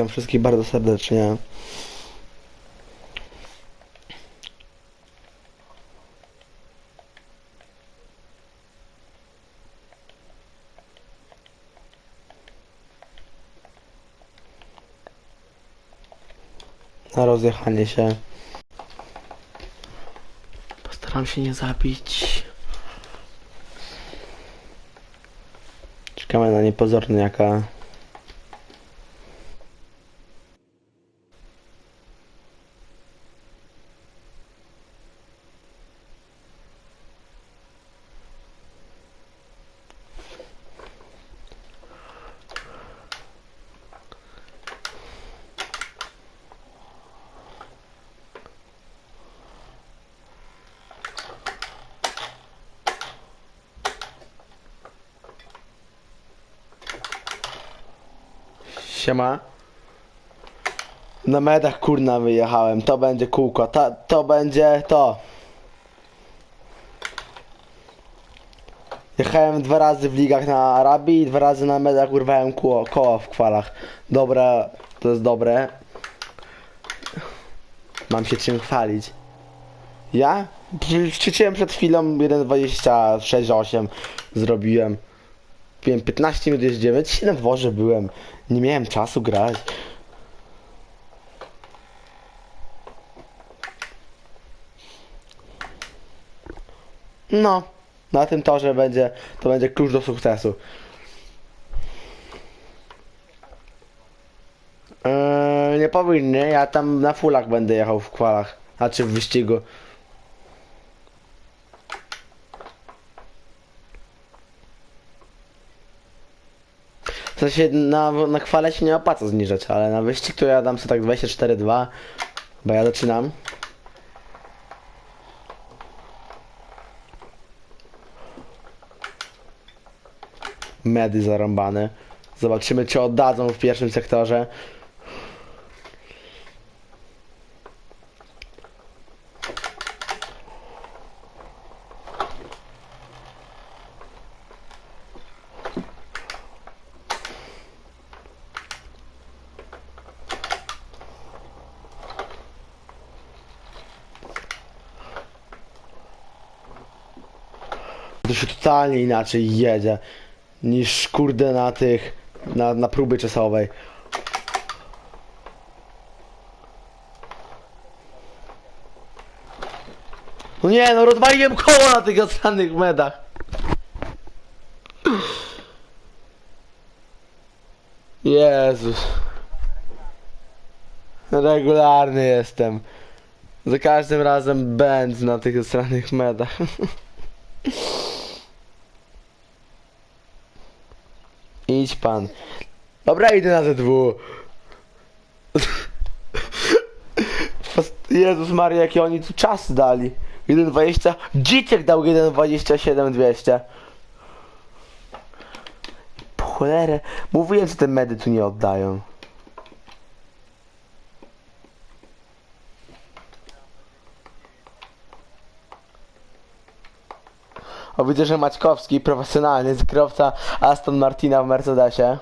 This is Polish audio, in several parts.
Witam wszystkich bardzo serdecznie. Na rozjechanie się. Postaram się nie zabić. Czekamy na niepozorniaka. Siema. Na medach kurna wyjechałem. To będzie kółko. Ta, to będzie to. Jechałem dwa razy w ligach na Arabii i dwa razy na medach urwałem koło, koło w kwalach. Dobra, to jest dobre. Mam się czym chwalić. Ja? Ćwiczyłem przed chwilą 1.26.8 zrobiłem. Wiem, 15 minut jeździłem, dzisiaj na dworze byłem. Nie miałem czasu grać. No, na tym torze będzie, to będzie klucz do sukcesu. Eee, nie powinny, ja tam na fulach będę jechał w kwalach, znaczy w wyścigu. W sensie na, na chwale się nie opłaca zniżać, ale na wyścig to ja dam sobie tak 24-2, bo ja zaczynam. Medy zarąbane. Zobaczymy czy oddadzą w pierwszym sektorze. To się totalnie inaczej jedzie niż kurde na tych, na, na próby czasowej. No nie, no rozwaliłem koło na tych ostatnich medach. Jezus. Regularny jestem. Za każdym razem będz na tych ostatnich medach. Idź pan. Dobra, idę na ZW. Jezus Maria, jakie oni tu czas dali. 1.20. Dzieciak dał 1.27 200. Po cholerę. Mówiłem, że te medy tu nie oddają. O, widzę, że Maćkowski, profesjonalny z kierowca Aston Martina w Mercedesie.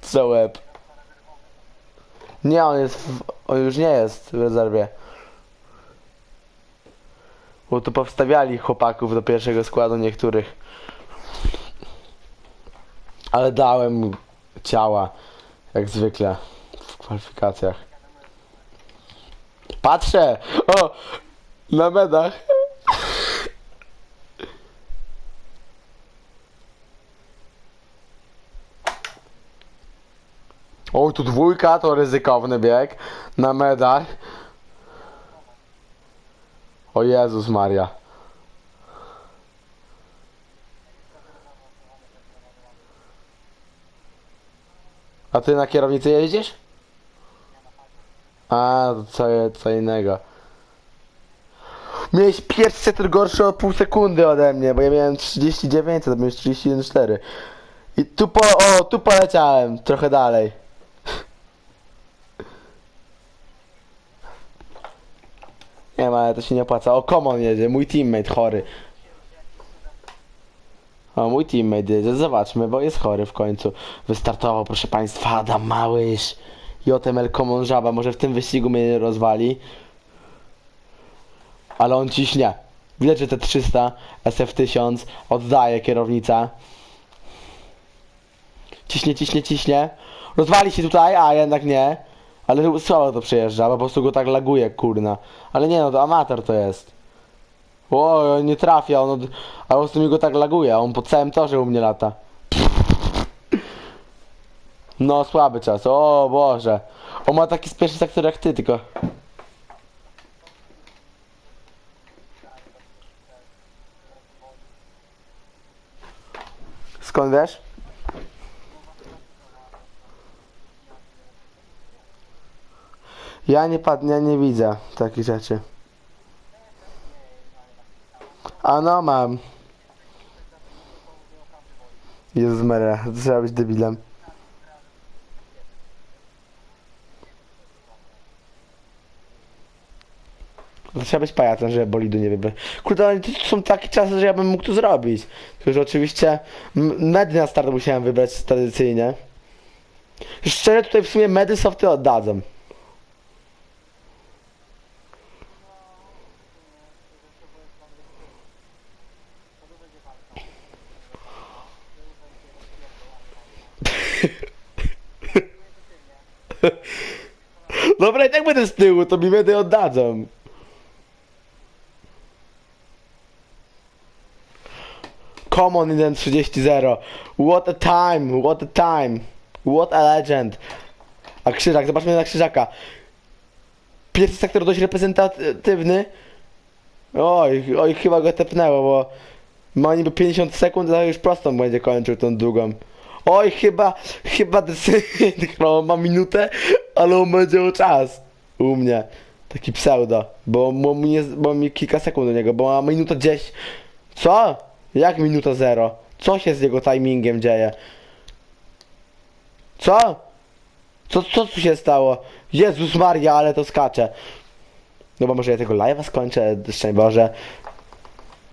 Co łeb? Nie, on jest w, on już nie jest w rezerwie. Bo tu powstawiali chłopaków do pierwszego składu niektórych. Ale dałem ciała, jak zwykle, w kwalifikacjach. Patrzę! O! Na medach. Oj, tu dwójka, to ryzykowny bieg. Na medach. O Jezus Maria. A ty na kierownicy jeździsz? A, to co, co innego. Miałeś pierwszy sektor gorszy o pół sekundy ode mnie, bo ja miałem 39, to miałeś 31,4. I tu po, o, tu poleciałem, trochę dalej. Nie ma, ale to się nie opłaca. O, Komon jedzie, mój teammate chory. O, mój teammate jedzie, zobaczmy, bo jest chory w końcu. Wystartował, proszę państwa, Adam Małysz. JML Common Żaba, może w tym wyścigu mnie nie rozwali. Ale on ciśnie. Widać, że te 300, SF 1000 oddaje kierownica. Ciśnie, ciśnie, ciśnie. Rozwali się tutaj, a jednak nie. Ale słabo to przejeżdża, po prostu go tak laguje, kurna. Ale nie no, to amator to jest. O, on nie trafia, on od... a po prostu mi go tak laguje, on po całym torze u mnie lata. No, słaby czas, o Boże. On ma taki spieszny sektor jak ty, tylko... Skąd wiesz? Ja nie pad, ja nie widzę takich rzeczy. A no mam. Jezus Maria, trzeba być debilem. To trzeba być pajacem, żeby bolidu nie wybrać. Kurde, ale to są takie czasy, że ja bym mógł to zrobić. Tylko, że oczywiście medy na start musiałem wybrać tradycyjnie. Szczerze tutaj w sumie medy softy oddadzą. Dobra, i tak będę z tyłu, to mi medy oddadzą. Common 1.30 What a time, what a time. What a legend. A krzyżak, zobaczmy na krzyżaka. Pierwszy sektor dość reprezentatywny. Oj, oj, chyba go tepnęło, bo ma niby 50 sekund, a już prostą będzie kończył tą długą. Oj, chyba, chyba no, ma minutę, ale on będzie czas. U mnie. Taki pseudo, bo, bo, bo mi kilka sekund do niego, bo ma minutę 10. Co? Jak minuta zero? Co się z jego timingiem dzieje? Co? Co, co tu się stało? Jezus Maria, ale to skacze. No bo może ja tego live'a skończę, szczęść Boże.